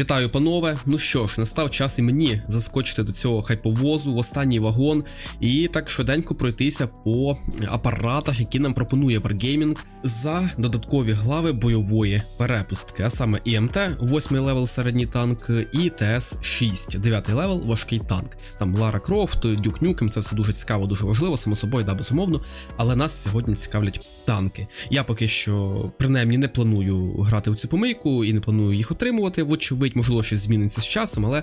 Вітаю, панове. Ну що ж, настав час і мені заскочити до цього хайповозу в останній вагон і так швиденько пройтися по апаратах, які нам пропонує Wargaming за додаткові глави бойової перепустки, а саме ІМТ, 8 левел середній танк, і ТС 6, 9 левел важкий танк. Там Лара Крофт, Дюк Нюкем, це все дуже цікаво, дуже важливо, само собою, да, безумовно. Але нас сьогодні цікавлять танки. Я поки що принаймні не планую грати у цю помийку і не планую їх отримувати. Вочевидь, можливо, щось зміниться з часом, але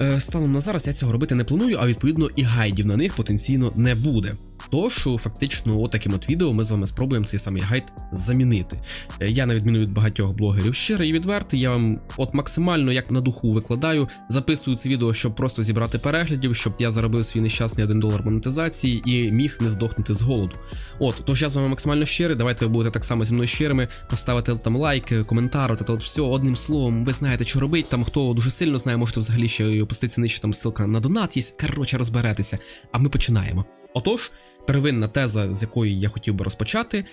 е, станом на зараз я цього робити не планую, а відповідно і гайдів на них потенційно не буде. Тож, фактично, отаким от відео ми з вами спробуємо цей самий гайд замінити. Е, Я, на відміну від багатьох блогерів, щирий і відвертий, я вам от максимально як на духу викладаю, записую це відео, щоб просто зібрати переглядів, щоб я заробив свій нещасний 1 долар монетизації і міг не здохнути з голоду. От, тож я з вами максимально щирий. Давайте ви будете так само зі мною щирими, поставити там лайк, коментар, от, от все одним словом, ви знаєте, що робити. Там хто дуже сильно знає, можете взагалі ще й опуститися нижче, там ссылка на донат є. Коротше, розберетеся. А ми починаємо. Отож, первинна теза, з якої я хотів би розпочати.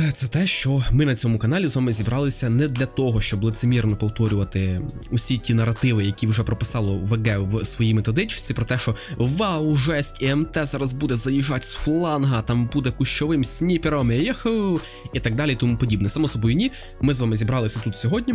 е, Це те, що ми на цьому каналі з вами зібралися не для того, щоб лицемірно повторювати усі ті наративи, які вже прописало ВГ в своїй методичці, про те, що вау, жесть, ІМТ зараз буде заїжджати з фланга, там буде кущовим сніпером, і так далі, і тому подібне. Само собою, ні. Ми з вами зібралися тут сьогодні.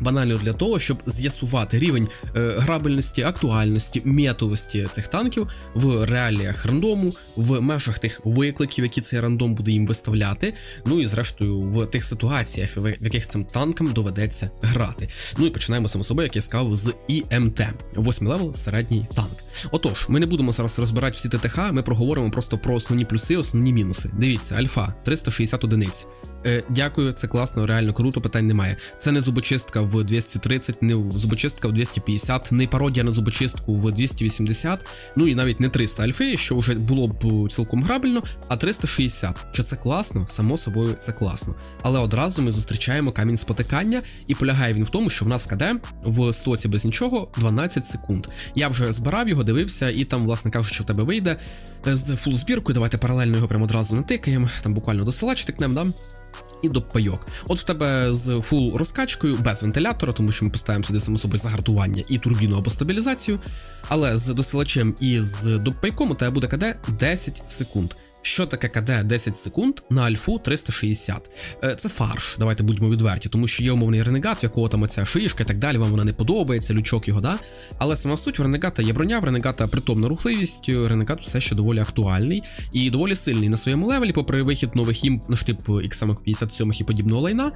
Банально для того, щоб з'ясувати рівень е, грабельності, актуальності, метовості цих танків в реаліях рандому, в межах тих викликів, які цей рандом буде їм виставляти. Ну і зрештою в тих ситуаціях, в, яких цим танкам доведеться грати. Ну і починаємо само собою, як я сказав, з ІМТ, 8 левел середній танк. Отож, ми не будемо зараз розбирати всі ТТХ, ми проговоримо просто про основні плюси, основні мінуси. Дивіться, альфа 360 одиниць. Е, дякую, це класно, реально круто, питань немає. Це не зубочистка в 230, не зубочистка в 250, не пародія на зубочистку в 280, ну і навіть не 300 альфи, що вже було б цілком грабельно, а 360. Чи це класно? Само собою, це класно. Але одразу ми зустрічаємо камінь спотикання, і полягає він в тому, що в нас КД в стоці без нічого 12 секунд. Я вже збирав його, дивився, і там, власне кажучи, що в тебе вийде з фул збіркою. Давайте паралельно його прямо одразу натикаємо. Там буквально до села читикнем, да? І до пайок. От в тебе з фул розкачкою, без вентилятора, тому що ми поставимо сюди само собою загартування і турбіну або стабілізацію. Але з досилачем і з доппайком у тебе буде КД 10 секунд. Що таке КД 10 секунд на альфу 360? Е, Це фарш, давайте будьмо відверті, тому що є умовний ренегат, в якого там оця шишка і так далі, вам вона не подобається, лючок його, да? Але сама суть в ренегата є броня, в ренегата притомна рухливість, ренегат все ще доволі актуальний і доволі сильний на своєму левелі, попри вихід нових імп на штип X57 і подібного лайна.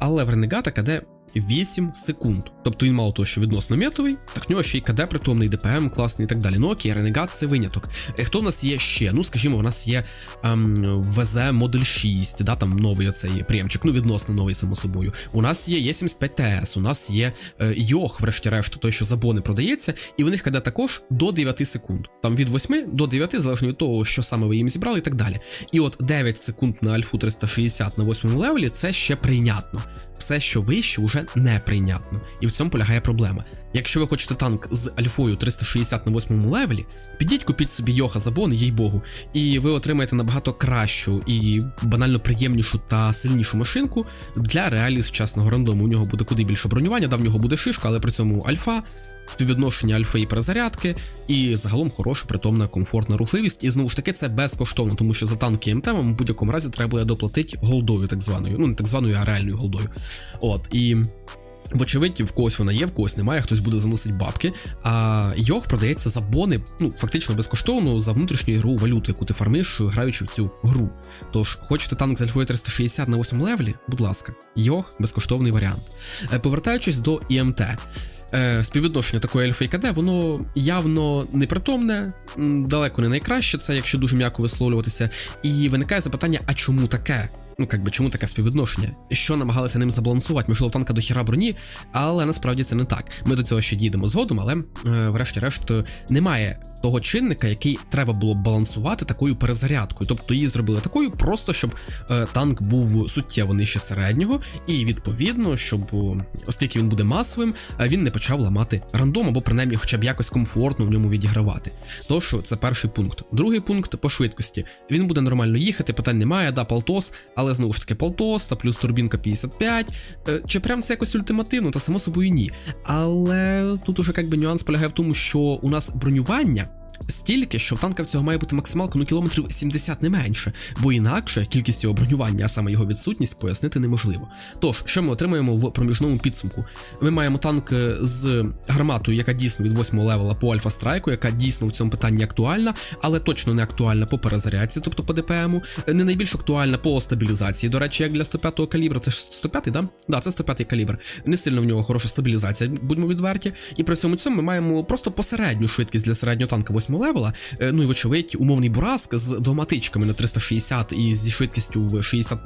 Але в ренегата КД 8 секунд. Тобто він мало того, що відносно метовий, так в нього ще й КД притомний, ДПМ класний і так далі. Ну окей, Ренегат це виняток. Е, Хто в нас є ще? Ну, скажімо, у нас є ем, ВЗ Модель 6, да, там новий оцей приємчик, ну відносно новий, само собою. У нас є Е75 ТС, у нас є е, Йох, врешті-решт, той, що за бони продається, і в них КД також до 9 секунд. Там від 8 до 9, залежно від того, що саме ви їм зібрали, і так далі. І от 9 секунд на Альфу 360 на 8 левелі це ще прийнятно. Все, що вище, вже неприйнятно. І в цьому полягає проблема. Якщо ви хочете танк з альфою 360 на 8 левелі, підіть купіть собі Йоха Забон, їй богу, і ви отримаєте набагато кращу і банально приємнішу та сильнішу машинку для реалій сучасного рандому. У нього буде куди більше бронювання, да в нього буде шишка, але при цьому альфа. Співвідношення альфа і перезарядки, і загалом хороша, притомна, комфортна рухливість. І знову ж таки, це безкоштовно, тому що за танки МТ вам в будь-якому разі треба буде доплатити голдою, так званою. Ну, не так званою, а реальною голдою. От і. Вочевидь, в когось вона є, в когось немає, хтось буде заносити бабки. А Йох продається за бони, ну фактично безкоштовно за внутрішню ігрову валюту, яку ти фармиш, граючи в цю гру. Тож, хочете танк з альфою 360 на 8 левелі? Будь ласка, Йох безкоштовний варіант. Е, Повертаючись до ІМТ. Е, Співвідношення такої альфа і КД, воно явно непритомне, далеко не найкраще, це якщо дуже м'яко висловлюватися. І виникає запитання: а чому таке? Ну, як би, чому таке співвідношення? Що намагалися ним забалансувати? Можливо, танка до хіра броні, але насправді це не так. Ми до цього ще дійдемо згодом, але е, врешті-решт немає того чинника, який треба було балансувати такою перезарядкою. Тобто її зробили такою, просто щоб е, танк був суттєво нижче середнього, і відповідно, щоб, оскільки він буде масовим, е, він не почав ламати рандом, або принаймні хоча б якось комфортно в ньому відігравати. Тож це перший пункт. Другий пункт по швидкості. Він буде нормально їхати, питань немає, да, полтос, але але знову ж таки полтоста, плюс турбінка 55. Е, Чи прям це якось ультимативно, та само собою ні. Але тут уже якби нюанс полягає в тому, що у нас бронювання. Стільки, що в танка в цього має бути максималка ну кілометрів 70 не менше, бо інакше кількість його бронювання, а саме його відсутність, пояснити неможливо. Тож, що ми отримаємо в проміжному підсумку? Ми маємо танк е, з гарматою, яка дійсно від 8 левела по альфа страйку, яка дійсно в цьому питанні актуальна, але точно не актуальна по перезарядці, тобто по ДПМу, не найбільш актуальна по стабілізації. До речі, як для 105-го калібру, це ж 105-й, да? Да, це 105-й калібр. Не сильно в нього хороша стабілізація, будьмо відверті. І при всьому цьому ми маємо просто посередню швидкість для середнього танка 8 левела. Е, Ну і вочевидь, умовний бураск з двома тичками на 360 і зі швидкістю в 60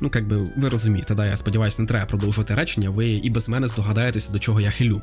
Ну, як би ви розумієте, да, я сподіваюся, не треба продовжувати речення. Ви і без мене здогадаєтеся, до чого я хилю.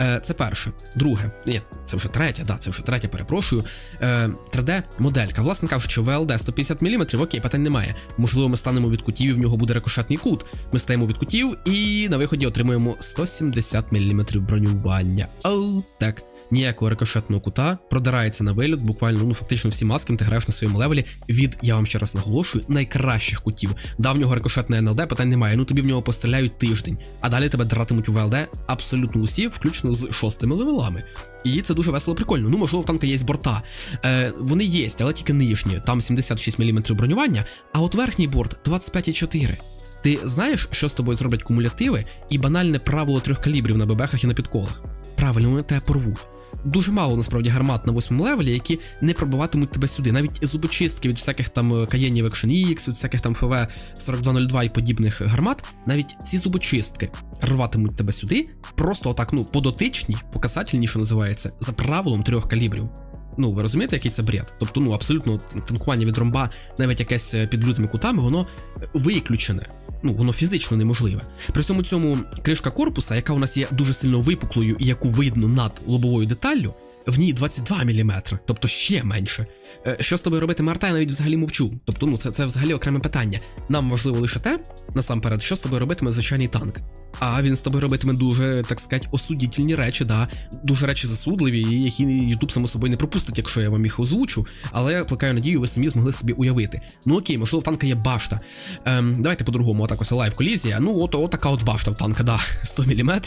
Е, Це перше. Друге, ні, це вже третє, да, це вже третє, перепрошую. Е, 3D-моделька. Власне кажучи, ВЛД 150 мм, окей, питань немає. Можливо, ми станемо від кутів, і в нього буде рикошетний кут. Ми стаємо від кутів і на виході отримуємо 170 мм бронювання. Оу, так. Ніякого рикошетного кута продирається на виліт, буквально ну фактично всі маски ти граєш на своєму левелі від, я вам ще раз наголошую, найкращих кутів. Да, в нього НЛД, питань немає. Ну тобі в нього постріляють тиждень, а далі тебе дратимуть у ВЛД абсолютно усі, включно з шостими левелами. І це дуже весело прикольно. Ну, можливо, в танка є борта. Е, Вони є, але тільки нижні. Там 76 мм бронювання, а от верхній борт 25,4. Ти знаєш, що з тобою зроблять кумулятиви і банальне правило трьох калібрів на бебехах і на підколах? Правильно, вони тебе порвуть. Дуже мало насправді гармат на восьмому левелі, які не пробиватимуть тебе сюди. Навіть зубочистки від всяких там каєнів Action X, від всяких там ФВ 4202 і подібних гармат, навіть ці зубочистки рватимуть тебе сюди, просто отак, ну, подотичні, показательні, що називається, за правилом трьох калібрів. Ну, ви розумієте, який це бред? Тобто, ну абсолютно танкування від ромба, навіть якесь під лютими кутами, воно виключене. Ну, воно фізично неможливе. При всьому цьому кришка корпуса, яка у нас є дуже сильно випуклою і яку видно над лобовою деталлю, в ній 22 мм, тобто ще менше. Е, Що з тобою робити Марта, я навіть взагалі мовчу. Тобто, ну це, це взагалі окреме питання. Нам важливо лише те, насамперед, що з тобою робитиме звичайний танк. А він з тобою робитиме дуже, так сказати, осудітельні речі, да, дуже речі засудливі, які Ютуб само собою не пропустить, якщо я вам їх озвучу. Але я плекаю надію, ви самі змогли собі уявити. Ну окей, можливо, в танка є башта. Ем, Давайте по-другому, отак ось лайв колізія. Ну, от, от така от башта в танка, да, 100 мм.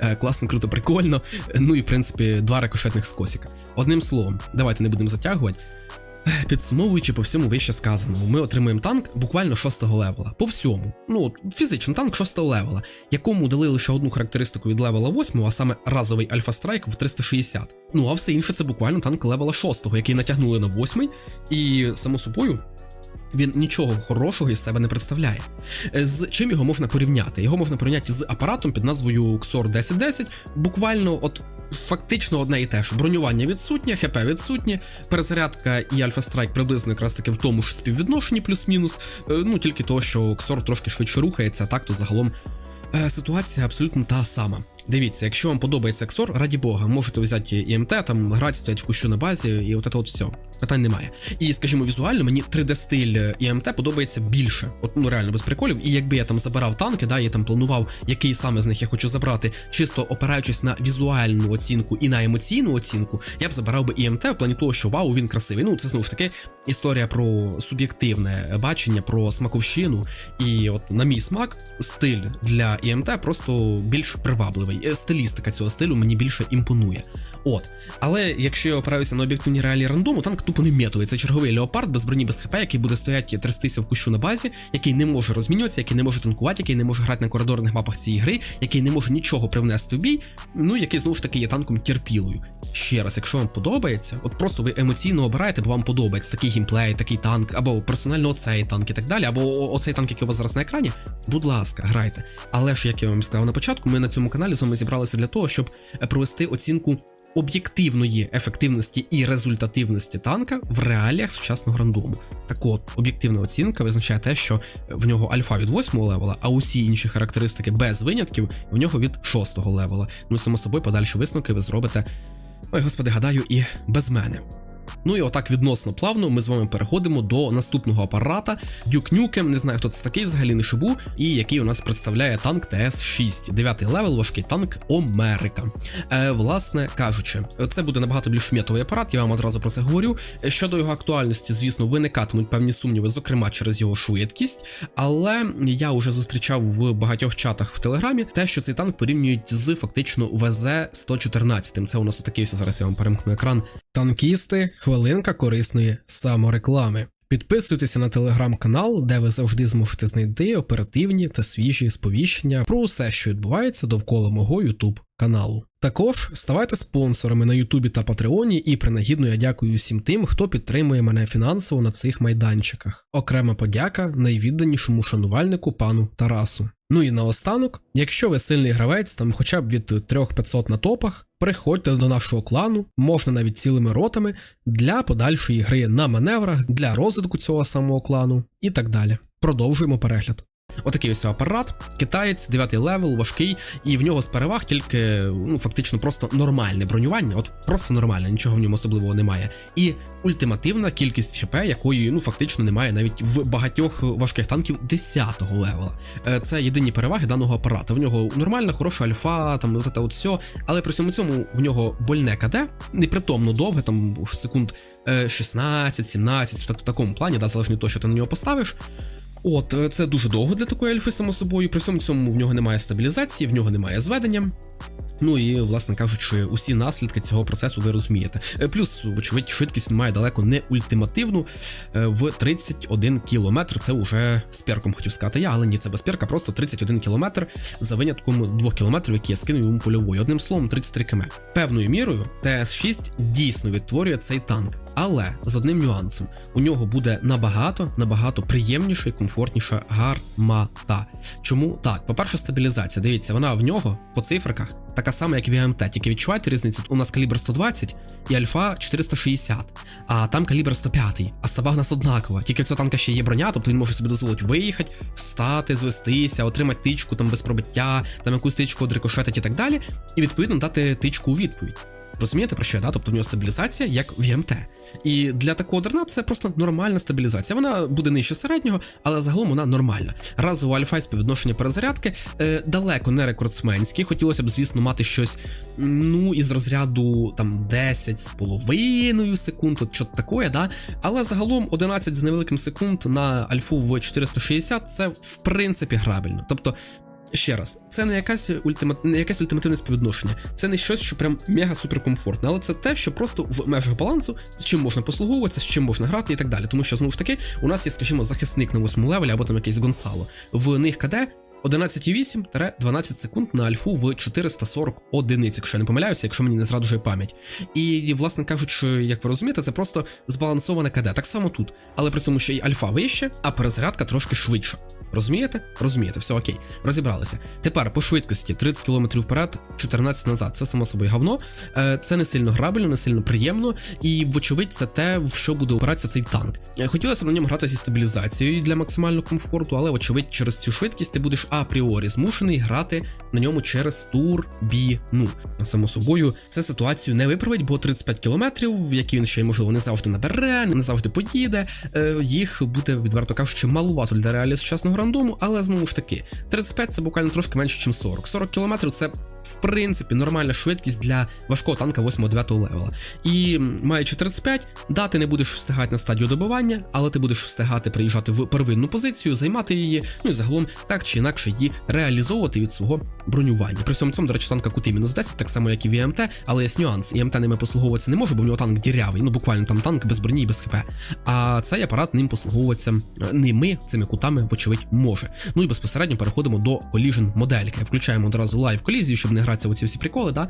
Е, класно, круто, прикольно. Ну і в принципі, два рикошетних скосіка. Одним словом, давайте не будемо затягувати. Підсумовуючи по всьому вище сказаному, ми отримуємо танк буквально 6 левела. По всьому. Ну, фізично танк 6 левела, якому дали лише одну характеристику від левела 8, а саме разовий альфа страйк в 360. Ну а все інше це буквально танк левела 6, який натягнули на 8, і само собою. Він нічого хорошого із себе не представляє. З чим його можна порівняти? Його можна порівняти з апаратом під назвою XOR 1010, буквально от фактично одне і те ж. Бронювання відсутнє, ХП відсутнє, перезарядка і Альфа Страйк приблизно якраз таки в тому ж співвідношенні, плюс-мінус. Е, Ну тільки того, що Ксор трошки швидше рухається, так то загалом. е, Ситуація абсолютно та сама. Дивіться, якщо вам подобається XOR, раді Бога, можете взяти ІМТ, там грати, стоять в кущу на базі, і от це от все. Питань немає. І скажімо, візуально мені 3D-стиль ІМТ подобається більше. От ну реально без приколів. І якби я там забирав танки, да, я там планував, який саме з них я хочу забрати, чисто опираючись на візуальну оцінку і на емоційну оцінку, я б забирав би ІМТ в плані того, що вау, він красивий. Ну, це знову ж таки історія про суб'єктивне бачення, про смаковщину. І от на мій смак, стиль для ІМТ просто більш привабливий. Е, Стилістика цього стилю мені більше імпонує. От. Але якщо я опираюся на об'єктивні реалії рандому, танк тупо не метовий. Це черговий леопард без броні, без хп, який буде стояти трястися в кущу на базі, який не може розмінюватися, який не може танкувати, який не може грати на коридорних мапах цієї гри, який не може нічого привнести в бій. Ну який знову ж таки є танком терпілою. Ще раз, якщо вам подобається, от просто ви емоційно обираєте, бо вам подобається такий геймплей, такий танк, або персонально оцей танк і так далі, або оцей танк, який у вас зараз на екрані. Будь ласка, грайте. Але ж, як я вам сказав на початку, ми на цьому каналі з вами зібралися для того, щоб провести оцінку об'єктивної ефективності і результативності танка в реаліях сучасного рандому. Так от, об'єктивна оцінка визначає те, що в нього альфа від 8 левела, а усі інші характеристики без винятків в нього від 6 левела. Ну, само собою, подальші висновки ви зробите. Ой, господи, гадаю, і без мене. Ну і отак відносно плавно ми з вами переходимо до наступного апарата Duke Nukem, не знаю хто це такий, взагалі не шибу, і який у нас представляє танк ТС-6, 9 левел, важкий танк Омерика. Е, власне кажучи, це буде набагато більш метовий апарат, я вам одразу про це говорю. Щодо його актуальності, звісно, виникатимуть певні сумніви, зокрема через його швидкість. Але я вже зустрічав в багатьох чатах в телеграмі те, що цей танк порівнюють з фактично ВЗ-114. Це у нас такий ось зараз я вам перемкну екран. Танкісти, хвилинка корисної самореклами. Підписуйтеся на телеграм-канал, де ви завжди зможете знайти оперативні та свіжі сповіщення про все, що відбувається довкола мого ютуб каналу. Також ставайте спонсорами на Ютубі та Патреоні, і принагідно я дякую всім тим, хто підтримує мене фінансово на цих майданчиках. Окрема подяка найвідданішому шанувальнику пану Тарасу. Ну і наостанок, якщо ви сильний гравець, там хоча б від 3500 на топах, приходьте до нашого клану, можна навіть цілими ротами для подальшої гри на маневрах, для розвитку цього самого клану і так далі. Продовжуємо перегляд. Отакий ось апарат, китаєць, 9 левел, важкий, і в нього з переваг тільки ну фактично просто нормальне бронювання, от просто нормальне, нічого в ньому особливого немає. І ультимативна кількість ХП, якої ну фактично немає навіть в багатьох важких танків 10-го левела. Е, Це єдині переваги даного апарата. В нього нормальна, хороша альфа, там от це от все, але при всьому цьому в нього больне КД, непритомно довге, там в секунд 16-17, в такому плані, да, залежно від того, що ти на нього поставиш. От, е, це дуже довго для такої альфи, само собою. При всьому цьому в нього немає стабілізації, в нього немає зведення. Ну і, власне кажучи, усі наслідки цього процесу ви розумієте. Е, Плюс, вочевидь, швидкість має далеко не ультимативну е, в 31 кілометр. Це вже з перком хотів сказати я, але ні, це без перка, просто 31 кілометр за винятком 2 кілометрів, які я скинув йому польовою. Одним словом, 33 км. Певною мірою ТС-6 дійсно відтворює цей танк. Але з одним нюансом у нього буде набагато набагато приємніша і комфортніша гармата. Чому так? По-перше, стабілізація. Дивіться, вона в нього по цифриках така сама, як в АМТ. Тільки відчуваєте різницю? У нас калібр 120 і альфа 460, а там калібр 105, а стаба в нас однакова. Тільки в цього танка ще є броня, тобто він може собі дозволити виїхати, стати, звестися, отримати тичку там без пробиття, там якусь тичку одрикошетить і так далі, і відповідно дати тичку у відповідь. Розумієте про що я, да? Тобто в нього стабілізація як в МТ. І для такого дерна це просто нормальна стабілізація. Вона буде нижче середнього, але загалом вона нормальна. Разово альфа співвідношення перезарядки е, далеко не рекордсменські. Хотілося б, звісно, мати щось ну із розряду там 10 з половиною секунд, от що таке, да. Але загалом 11 з невеликим секунд на альфу в 460 це в принципі грабельно. Тобто. Ще раз, це не якась ультима... не якесь ультимативне співвідношення, це не щось, що прям мега суперкомфортне, але це те, що просто в межах балансу, чим можна послуговуватися, з чим можна грати і так далі. Тому що знову ж таки, у нас є, скажімо, захисник на 8 левелі або там якийсь Гонсало. В них КД 11,8-12 секунд на альфу в 440 одиниць, якщо я не помиляюся, якщо мені не зраджує пам'ять. І, власне кажучи, як ви розумієте, це просто збалансоване КД. Так само тут, але при цьому ще й альфа вище, а перезарядка трошки швидша. Розумієте? Розумієте, все окей, розібралися. Тепер по швидкості 30 км вперед, 14 назад. Це само собою говно. Е, Це не сильно грабельно, не сильно приємно, і, вочевидь, це те, в що буде опиратися цей танк. Е, Хотілося на ньому грати зі стабілізацією для максимального комфорту, але, вочевидь, через цю швидкість ти будеш апріорі змушений грати на ньому через турбіну. Само собою, це ситуацію не виправить, бо 35 км, які він ще й можливо не завжди набере, не завжди поїде. е, Їх буде відверто кажучи, малувато для реалії сучасного рандому, але знову ж таки, 35 це буквально трошки менше, ніж 40. 40 км це. В принципі, нормальна швидкість для важкого танка 8-9 левела. І маючи 35, да, ти не будеш встигати на стадію добивання, але ти будеш встигати приїжджати в первинну позицію, займати її, ну і загалом так чи інакше її реалізовувати від свого бронювання. При всьому цьому, до речі, танка кути мінус 10, так само, як і в ІМТ, але є нюанс. ІМТ ними послуговуватися не може, бо в нього танк дірявий, ну буквально там танк без броні і без хп. А цей апарат ним послуговуватися ними, цими кутами, вочевидь, може. Ну і безпосередньо переходимо до коліжен модельки. Включаємо одразу лайв колізію, щоб не гратися в ці всі приколи, да?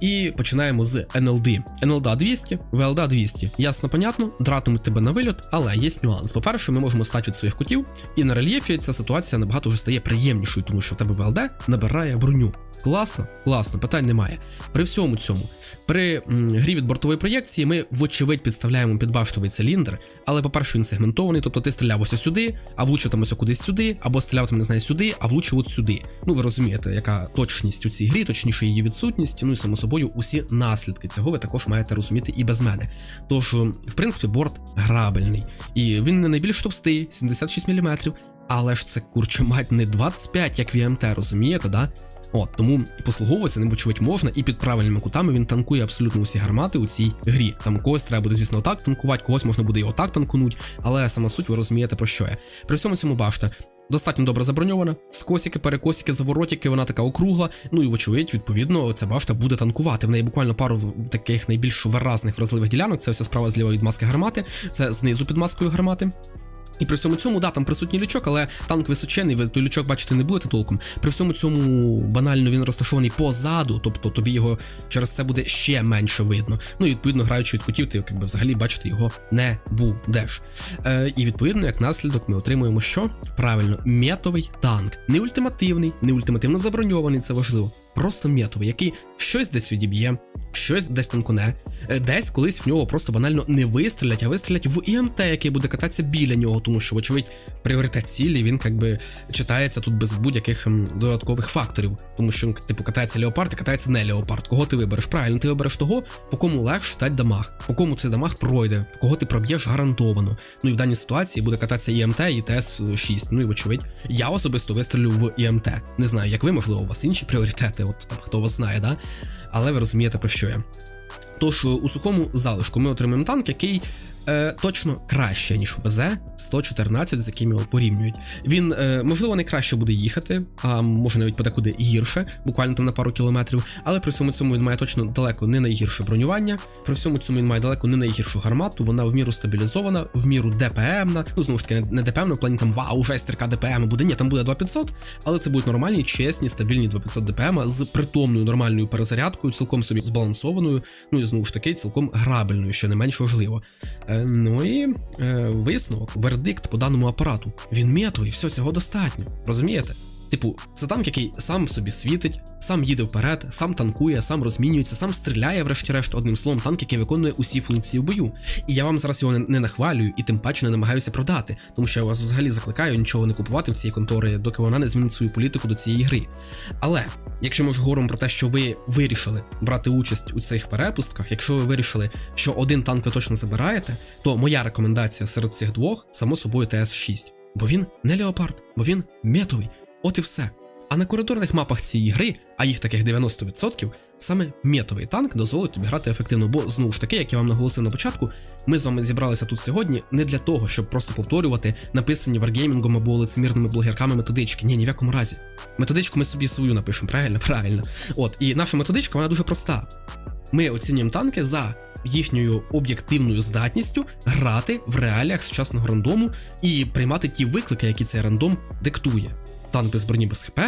І починаємо з NLD. NLD 200, VLD 200. Ясно, понятно, дратимуть тебе на вильот, але є нюанс. По-перше, ми можемо стати від своїх кутів, і на рельєфі ця ситуація набагато вже стає приємнішою, тому що в тебе VLD набирає броню. Класно, класно, питань немає. При всьому цьому, при м, грі від бортової проєкції, ми, вочевидь, підставляємо під баштовий циліндр, але, по-перше, він сегментований, тобто ти стріляв ось сюди, а влучив кудись сюди, або стріляв там, не знаю, сюди, а влучив от сюди. Ну, ви розумієте, яка точність у цій грі, точніше її відсутність, ну і само усі наслідки. Цього ви також маєте розуміти і без мене. Тож, в принципі, борт грабельний, і він не найбільш товстий, 76 мм, але ж це курче мать не 25, як в ІМТ, розумієте, да? От тому послуговуватися ним, вочевидь, можна, і під правильними кутами він танкує абсолютно усі гармати у цій грі. Там когось треба буде, звісно, отак танкувати, когось можна буде і отак танкунуть, але сама суть, ви розумієте про що я. При всьому цьому башта. Достатньо добре заброньована, скосики, перекосики, заворотики, вона така округла. Ну і вочевидь, відповідно, ця башта буде танкувати. В неї буквально пару таких найбільш виразних вразливих ділянок. Це ось справа зліва від маски гармати, це знизу під маскою гармати. І при всьому цьому, да, там присутній лючок, але танк височений, ви той лючок бачити не будете толком. При всьому цьому банально він розташований позаду, тобто тобі його через це буде ще менше видно. Ну і відповідно, граючи від кутів, ти якби взагалі бачити його не будеш. Е, і відповідно, як наслідок, ми отримуємо що? Правильно, метовий танк. Не ультимативний, не ультимативно заброньований, це важливо. Просто метовий, який щось десь відіб'є, щось десь танконе, е, десь колись в нього просто банально не вистрілять, а вистрілять в ІМТ, який буде кататися біля нього, тому що, вочевидь, пріоритет цілі він якби читається тут без будь-яких додаткових факторів. Тому що, типу, катається леопард і катається не леопард. Кого ти вибереш? Правильно, ти вибереш того, по кому легше дати дамаг, по кому цей дамаг пройде, кого ти проб'єш гарантовано. Ну і в даній ситуації буде кататися ІМТ і ТС-6. Ну і вочевидь, я особисто вистрілю в ІМТ. Не знаю, як ви, можливо, у вас інші пріоритети, от там хто вас знає, да? Але ви розумієте про що я. Тож у сухому залишку ми отримаємо танк, який е, точно краще, ніж ВЗ 114, з яким його порівнюють. Він, е, можливо, не краще буде їхати, а може навіть подекуди гірше, буквально там на пару кілометрів. Але при всьому цьому він має точно далеко не найгірше бронювання. При всьому цьому він має далеко не найгіршу гармату. Вона в міру стабілізована, в міру ДПМна. Ну знову ж таки, не, ДПМна, в плані там вау, жестерка ДПМ буде. Ні, там буде 2500, але це будуть нормальні, чесні, стабільні 2500 ДПМ з притомною нормальною перезарядкою, цілком собі збалансованою. Ну і знову ж таки, цілком грабельною, що не менш важливо. Е, ну і е, висновок, вердикт по даному апарату. Він метовий, все цього достатньо. Розумієте? Типу, це танк, який сам собі світить, сам їде вперед, сам танкує, сам розмінюється, сам стріляє, врешті-решт, одним словом, танк, який виконує усі функції в бою. І я вам зараз його не, нахвалюю і тим паче не намагаюся продати, тому що я вас взагалі закликаю нічого не купувати в цій контори, доки вона не змінить свою політику до цієї гри. Але якщо ми ж говоримо про те, що ви вирішили брати участь у цих перепустках, якщо ви вирішили, що один танк ви точно забираєте, то моя рекомендація серед цих двох, само собою, ТС-6. Бо він не леопард, бо він метовий. От і все. А на коридорних мапах цієї гри, а їх таких 90%, саме метовий танк дозволить тобі грати ефективно. Бо знову ж таки, як я вам наголосив на початку, ми з вами зібралися тут сьогодні не для того, щоб просто повторювати написані варгеймінгом або лицемірними блогерками методички. Ні, ні в якому разі. Методичку ми собі свою напишемо, правильно? Правильно. От, і наша методичка вона дуже проста. Ми оцінюємо танки за їхньою об'єктивною здатністю грати в реаліях сучасного рандому і приймати ті виклики, які цей рандом диктує. Танк без броні без ХП,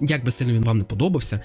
як би сильно він вам не подобався.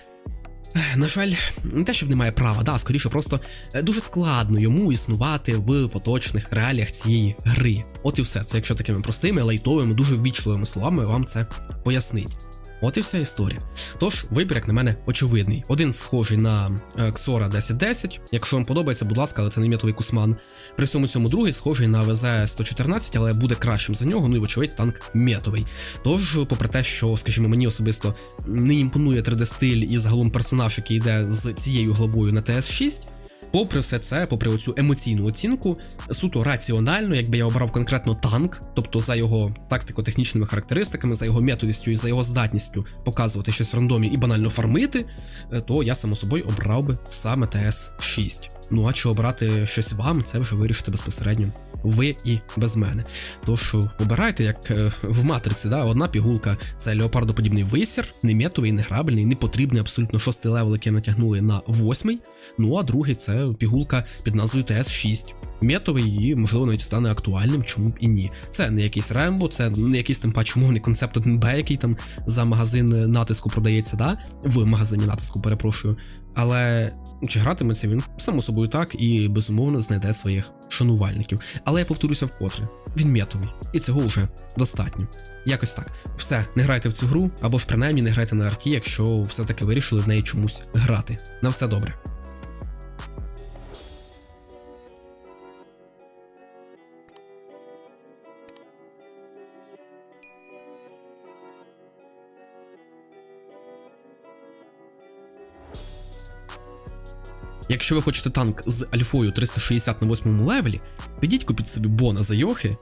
На жаль, не те, щоб немає права, да, скоріше, просто е, дуже складно йому існувати в поточних реаліях цієї гри. От і все. Це якщо такими простими, лайтовими, дуже ввічливими словами вам це пояснить. От і вся історія. Тож, вибір, як на мене, очевидний. Один схожий на е, Xora 1010. Якщо вам подобається, будь ласка, але це не метовий кусман. При всьому цьому другий схожий на ВЗ 114, але буде кращим за нього. Ну і вочевидь, танк метовий. Тож, попри те, що, скажімо, мені особисто не імпонує 3D-стиль і загалом персонаж, який йде з цією головою на ТС6. Попри все це, попри оцю емоційну оцінку, суто раціонально, якби я обрав конкретно танк, тобто за його тактико-технічними характеристиками, за його методістю і за його здатністю показувати щось в рандомі і банально фармити, е, то я само собою обрав би саме ТС-6. Ну а чи обрати щось вам, це вже вирішите безпосередньо ви і без мене. Тож обирайте, як е, в матриці, да, одна пігулка це леопардоподібний висір, не метовий, не грабельний, не потрібний абсолютно шостий левел, який натягнули на восьмий. Ну а другий це пігулка під назвою ТС-6. Метовий і, можливо, навіть стане актуальним, чому б і ні. Це не якийсь Рембо, це не якийсь тим паче умовний концепт 1Б, який там за магазин натиску продається, да? в магазині натиску, перепрошую. Але чи гратиметься він само собою так і безумовно знайде своїх шанувальників. Але я повторюся вкотре, він метовий, і цього вже достатньо. Якось так. Все, не грайте в цю гру, або ж принаймні не грайте на арті, якщо все-таки вирішили в неї чомусь грати. На все добре. Якщо ви хочете танк з альфою 360 на 8 левелі, підіть купіть собі бона за йохи